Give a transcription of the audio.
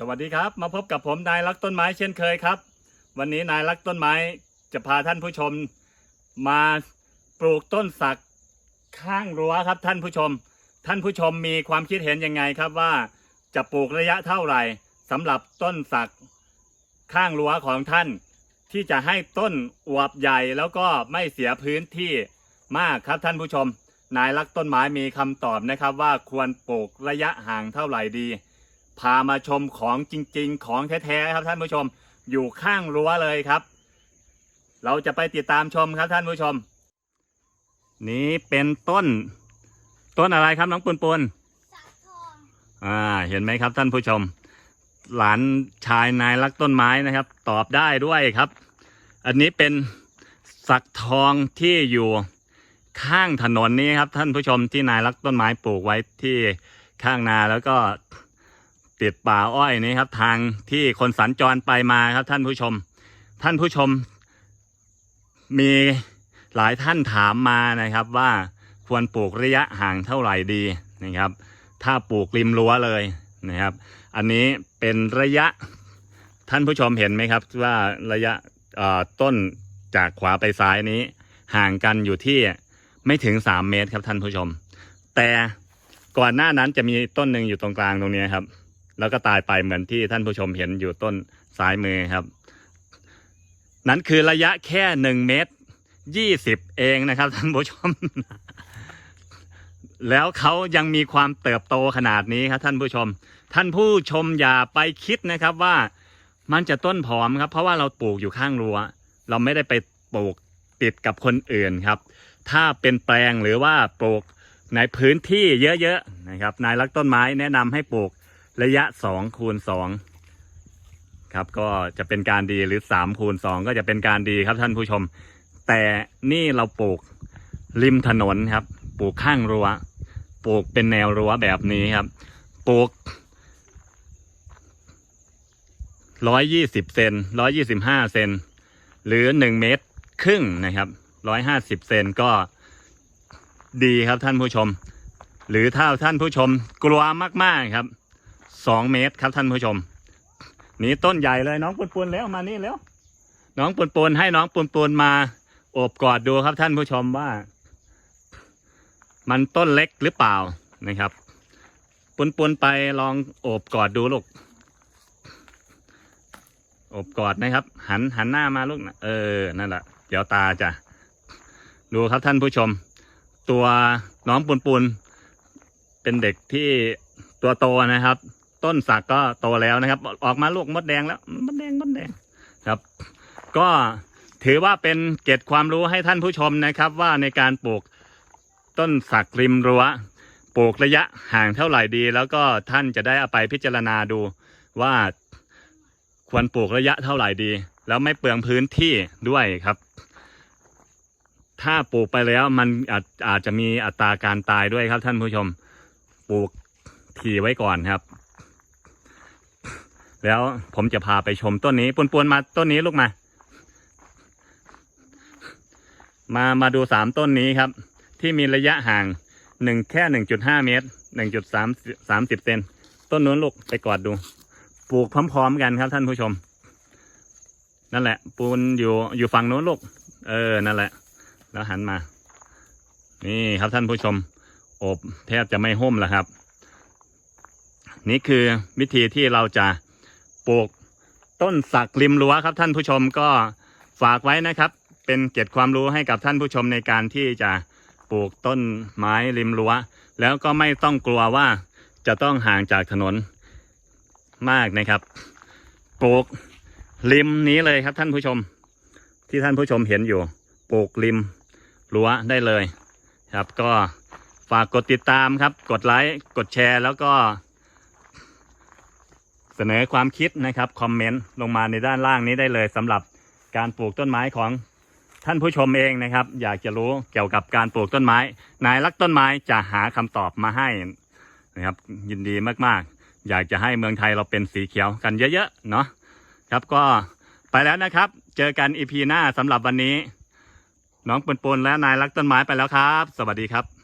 สวัสดีครับ มาพบกับผมนายรักต้นไม้เช่นเคยครับ วันนี้นายรักต้นไม้จะพาท่านผู้ชม มาปลูกต้นสักข้างรั้วครับท่านผู้ชม ท่านผู้ชมมีความคิดเห็นยังไงครับว่า จะปลูกระยะเท่าไหร่สำหรับต้นสักข้างรั้วของท่าน ที่จะให้ต้นอวบใหญ่แล้วก็ไม่เสียพื้นที่มากครับท่านผู้ชม นายรักต้นไม้มีคำตอบนะครับว่าควรปลูกระยะห่างเท่าไหร่ดี พามาชมของจริง ๆ ของแท้ๆครับท่านผู้ชม อยู่ข้างรั้วเลยครับ เราจะไปติดตามชมครับท่านผู้ชม นี้เป็นต้น ต้นอะไรครับน้องปุนปุนสักทองอ่า เห็นไหมครับท่านผู้ชม หลานชายนายรักต้นไม้นะครับ ตอบได้ด้วยครับ อันนี้เป็นสักทองที่อยู่ข้างถนนนี้ครับท่านผู้ชมที่นายรักต้นไม้ปลูกไว้ที่ข้างนาแล้วก็ ติดป่าอ้อยนี้ครับ ทางที่คนสัญจรไปมาครับ ท่านผู้ชม ท่านผู้ชม มีหลายท่านถามมานะครับว่าควรปลูกระยะห่างเท่าไหร่ดีนะครับ ถ้าปลูกริมรั้วเลยนะครับ อันนี้เป็นระยะท่านผู้ชมเห็นไหมครับ ว่าระยะต้นจากขวาไปซ้ายนี้ ห่างกันอยู่ที่ไม่ถึง 3 เมตรครับท่านผู้ชม แต่ก่อนหน้านั้นจะมีต้นหนึ่งอยู่ตรงกลางตรงนี้ครับ แล้วก็ตายไปเหมือนที่ท่านผู้ชมเห็นอยู่ต้นซ้ายมือครับ นั้นคือระยะแค่หนึ่งเมตรยี่สิบเองนะครับ ท่านผู้ชม แล้วเขายังมีความเติบโตขนาดนี้ครับ ท่านผู้ชม ท่านผู้ชมอย่าไปคิดนะครับว่ามันจะต้นผอมครับ เพราะว่าเราปลูกอยู่ข้างรั้ว เราไม่ได้ไปปลูกติดกับคนอื่นครับ ถ้าเป็นแปลงหรือว่าปลูกในพื้นที่เยอะๆนะครับ นายรักต้นไม้แนะนำให้ปลูก ระยะ2คูณ2ครับก็จะเป็นการดีหรือ3คูณ2ก็จะเป็นการดีครับท่านผู้ชม แต่นี่เราปลูกริมถนนครับ ปลูกข้างรั้วปลูกเป็นแนวรั้วแบบนี้ครับปลูกร้อยยี่สิบเซนร้อยยี่สิบห้าเซนหรือหนึ่งเมตรครึ่งนะครับร้อยห้าสิบเซนก็ดีครับท่านผู้ชม หรือถ้าท่านผู้ชมกลัวมากๆครับ สองเมตรครับท่านผู้ชม นี่ต้นใหญ่เลยน้องปุนปุนแล้วมานี่แล้ว น้องปุนปุนให้น้องปุนปุนมาโอบกอดดูครับท่านผู้ชมว่า มันต้นเล็กหรือเปล่านะครับปุนปุนไปลองโอบกอดดูลูกโอบกอดนะครับ หันหันหน้ามาลูกนะเออนั่นแหละเดี๋ยวตาจะดูครับท่านผู้ชม ตัวน้องปุนปุนเป็นเด็กที่ตัวโตนะครับ ต้นสักก็โตแล้วนะครับ ออกมาลูกมดแดงแล้วมดแดงมดแดงครับ ก็ถือว่าเป็นเกร็ดความรู้ให้ท่านผู้ชมนะครับ ว่าในการปลูกต้นสักริมรั้วปลูกระยะห่างเท่าไหร่ดี แล้วก็ท่านจะได้เอาไปพิจารณาดูว่าควรปลูกระยะเท่าไหร่ดี แล้วไม่เปลืองพื้นที่ด้วยครับ ถ้าปลูกไปแล้วมันอาจอาจจะมีอัตราการตายด้วยครับท่านผู้ชม ปลูกทีไว้ก่อนครับ แล้วผมจะพาไปชมต้นนี้ปนปนๆมาต้นนี้ลูกมา มามาดูสามต้นนี้ครับ ที่มีระยะห่างหนึ่งแค่หนึ่งจุดห้าเมตรหนึ่งจุดสามสามสิบเซนต้นนู้นลูกไปกอดดู ปลูกพร้อมๆกันครับท่านผู้ชม นั่นแหละ ปูนอยู่อยู่ฝั่งนู้นลูก เออนั่นแหละ แล้วหันมา นี่ครับท่านผู้ชม อบแทบจะไม่ห่มแล้วครับ นี่คือวิธีที่เราจะ ปลูกต้นสักริมรั้วครับ ท่านผู้ชมก็ฝากไว้นะครับ เป็นเกร็ดความรู้ให้กับท่านผู้ชมในการที่จะปลูกต้นไม้ริมรั้ว แล้วก็ไม่ต้องกลัวว่าจะต้องห่างจากถนนมากนะครับ ปลูกริมนี้เลยครับท่านผู้ชม ที่ท่านผู้ชมเห็นอยู่ ปลูกริมรั้วได้เลย ครับก็ฝากกดติดตามครับ กดไลค์กดแชร์แล้วก็ เสนอความคิดนะครับคอมเมนต์ลงมาในด้านล่างนี้ได้เลยสำหรับการปลูกต้นไม้ของท่านผู้ชมเองนะครับ อยากจะรู้เกี่ยวกับการปลูกต้นไม้ นายรักต้นไม้จะหาคำตอบมาให้นะครับยินดีมากๆ อยากจะให้เมืองไทยเราเป็นสีเขียวกันเยอะๆเนาะครับก็ไปแล้วนะครับ เจอกันอีพีหน้าสำหรับวันนี้ น้องปนปนและนายรักต้นไม้ไปแล้วครับ สวัสดีครับ